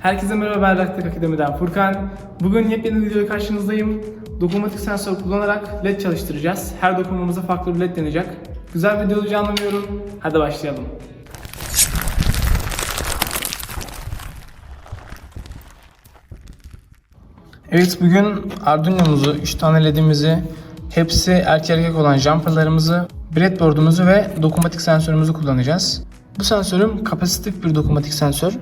Herkese merhaba ben Raktek Akademi'den Furkan. Bugün yepyeni bir videoya karşınızdayım. Dokunmatik sensör kullanarak LED çalıştıracağız. Her dokunmamıza farklı bir LED deneyecek. Güzel bir video olacağını umuyorum. Hadi başlayalım. Evet bugün Arduino'muzu, 3 tane LED'imizi, hepsi erkek erkek olan jumperlarımızı, breadboard'umuzu ve dokunmatik sensörümüzü kullanacağız. Bu sensörüm kapasitif bir dokunmatik sensör.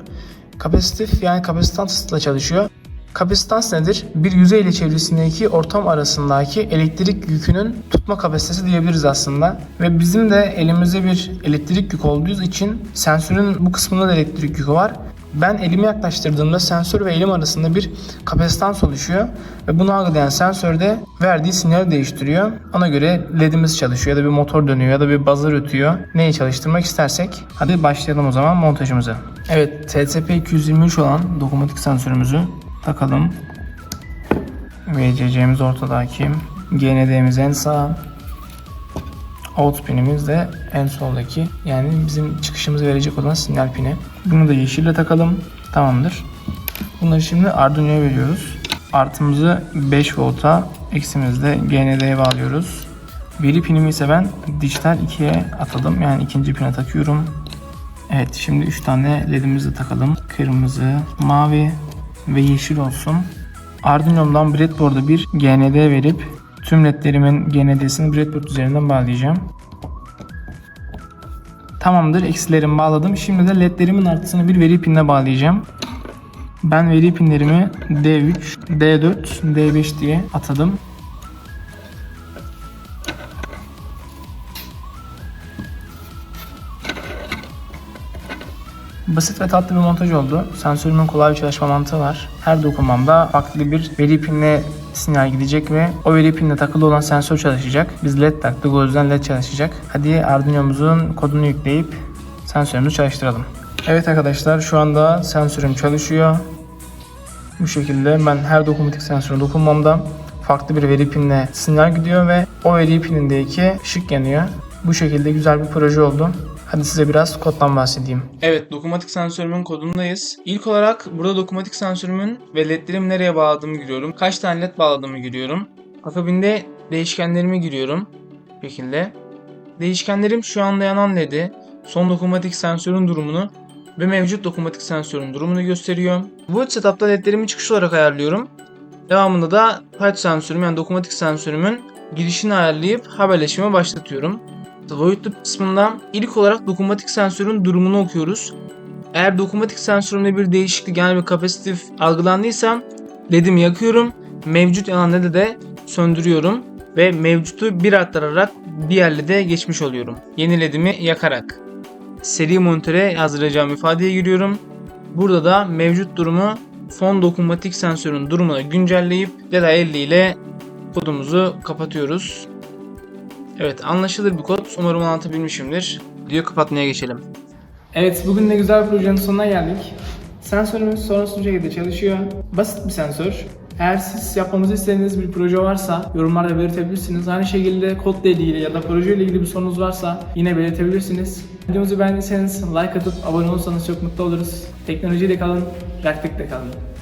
Kapasitif yani kapasitansla çalışıyor. Kapasitans nedir? Bir yüzey ile çevresindeki ortam arasındaki elektrik yükünün tutma kapasitesi diyebiliriz aslında. Ve bizim de elimizde bir elektrik yük olduğu için sensörün bu kısmında da elektrik yükü var. Ben elimi yaklaştırdığımda sensör ve elim arasında bir kapasitans oluşuyor ve bunu algılayan sensör de verdiği sinyali değiştiriyor. Ona göre ledimiz çalışıyor ya da bir motor dönüyor ya da bir buzzer ötüyor. Neyi çalıştırmak istersek. Hadi başlayalım o zaman montajımıza. Evet TCP 223 olan dokunmatik sensörümüzü takalım. VCC'miz ortadaki. GND'miz en sağ. Out pinimiz de en soldaki. Yani bizim çıkışımızı verecek olan sinyal pini. Bunu da yeşille takalım. Tamamdır. Bunları şimdi Arduino'ya veriyoruz. Artımızı 5 volta, eksimizi de GND'ye bağlıyoruz. Veri pinimi ise ben dijital 2'ye atadım. Yani ikinci pine takıyorum. Evet şimdi 3 tane ledimizi takalım. Kırmızı, mavi ve yeşil olsun. Arduino'mdan breadboard'a bir GND verip tüm ledlerimin GND'sini breadboard üzerinden bağlayacağım. Tamamdır. Eksilerimi bağladım. Şimdi de ledlerimin artısını bir veri pinine bağlayacağım. Ben veri pinlerimi D3, D4, D5 diye atadım. Basit ve tatlı bir montaj oldu. Sensörümün kolay bir çalışma mantığı var. Her dokunmamda farklı bir veri pinine sinyal gidecek ve o veri pinine takılı olan sensör çalışacak. Biz led taktık o yüzden led çalışacak. Hadi Arduino'muzun kodunu yükleyip sensörümüzü çalıştıralım. Evet arkadaşlar şu anda sensörüm çalışıyor. Bu şekilde ben her dokunmatik sensöre dokunmamda farklı bir veri pinine sinyal gidiyor ve o veri pinindeki ışık yanıyor. Bu şekilde güzel bir proje oldu. Hadi size biraz koddan bahsedeyim. Evet, dokunmatik sensörümün kodundayız. İlk olarak burada dokunmatik sensörümün ve ledlerimi nereye bağladığımı giriyorum. Kaç tane led bağladığımı giriyorum. Akabinde değişkenlerimi giriyorum. Bu şekilde. Değişkenlerim şu anda yanan ledi, son dokunmatik sensörün durumunu ve mevcut dokunmatik sensörün durumunu gösteriyor. Bu setup'ta ledlerimi çıkış olarak ayarlıyorum. Devamında da touch sensörüm yani dokunmatik sensörümün girişini ayarlayıp haberleşime başlatıyorum. Void loop kısmında ilk olarak dokunmatik sensörün durumunu okuyoruz. Eğer dokunmatik sensörümde bir değişiklik yani bir kapasitif algılandıysa ledimi yakıyorum. Mevcut yanan ledi de söndürüyorum ve mevcutu bir arttırarak diğer lede geçmiş oluyorum. Yeni ledimi yakarak. Seri monitöre yazdıracağım ifadeye giriyorum. Burada da mevcut durumu son dokunmatik sensörün durumuna güncelleyip LEDA 50 ile kodumuzu kapatıyoruz. Evet anlaşılır bir kod. Umarım anlatabilmişimdir. Video kapatmaya geçelim. Evet bugün de güzel projenin sonuna geldik. Sensörümüz sorunsuz şekilde çalışıyor. Basit bir sensör. Eğer siz yapmamızı istediğiniz bir proje varsa yorumlarda belirtebilirsiniz. Aynı şekilde kodla ilgili ya da projeyle ilgili bir sorunuz varsa yine belirtebilirsiniz. Videomuzu beğendiyseniz like atıp abone olursanız çok mutlu oluruz. Teknolojiyle kalın, praktikte kalın.